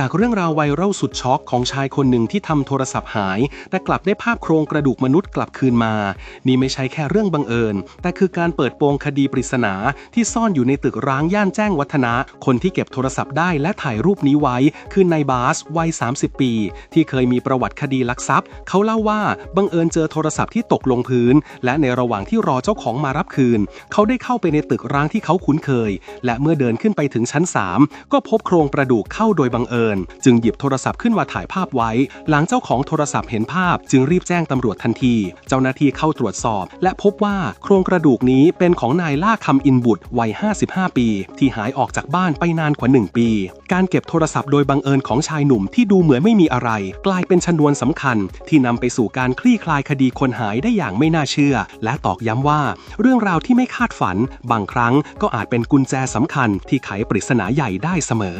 จากเรื่องราวไวรัลสุดช็อกของชายคนหนึ่งที่ทำโทรศัพท์หาย แต่กลับได้ภาพโครงกระดูกมนุษย์กลับคืนมา นี่ไม่ใช่แค่เรื่องบังเอิญ แต่คือการเปิดโปงคดีปริศนาที่ซ่อนอยู่ในตึกร้างย่านแจ้งวัฒนะ คนที่เก็บโทรศัพท์ได้และถ่ายรูปนี้ไว้คือนายบาสวัย 30 ปี ที่เคยมีประวัติคดีลักทรัพย์ เขาเล่าว่าบังเอิญเจอโทรศัพท์ที่ตกลงพื้น และในระหว่างที่รอเจ้าของมารับคืน เขาได้เข้าไปในตึกร้างที่เขาคุ้นเคย และเมื่อเดินขึ้นไปถึงชั้น 3 ก็พบโครงกระดูกเข้าโดยบังเอิญจึงหยิบโทรศัพท์ขึ้นมาถ่ายภาพไว้ หลังเจ้าของโทรศัพท์เห็นภาพ จึงรีบแจ้งตำรวจทันที เจ้าหน้าที่เข้าตรวจสอบ และพบว่าโครงกระดูกนี้เป็นของนายล่าคำอินบุตรวัย 55 ปี ที่หายออกจากบ้านไปนานกว่า 1 ปี การเก็บโทรศัพท์โดยบังเอิญของชายหนุ่มที่ดูเหมือนไม่มีอะไร กลายเป็นชนวนสำคัญ ที่นำไปสู่การคลี่คลายคดีคนหายได้อย่างไม่น่าเชื่อ และตอกย้ำว่า เรื่องราวที่ไม่คาดฝัน บางครั้งก็อาจเป็นกุญแจสำคัญที่ไขปริศนาใหญ่ได้เสมอ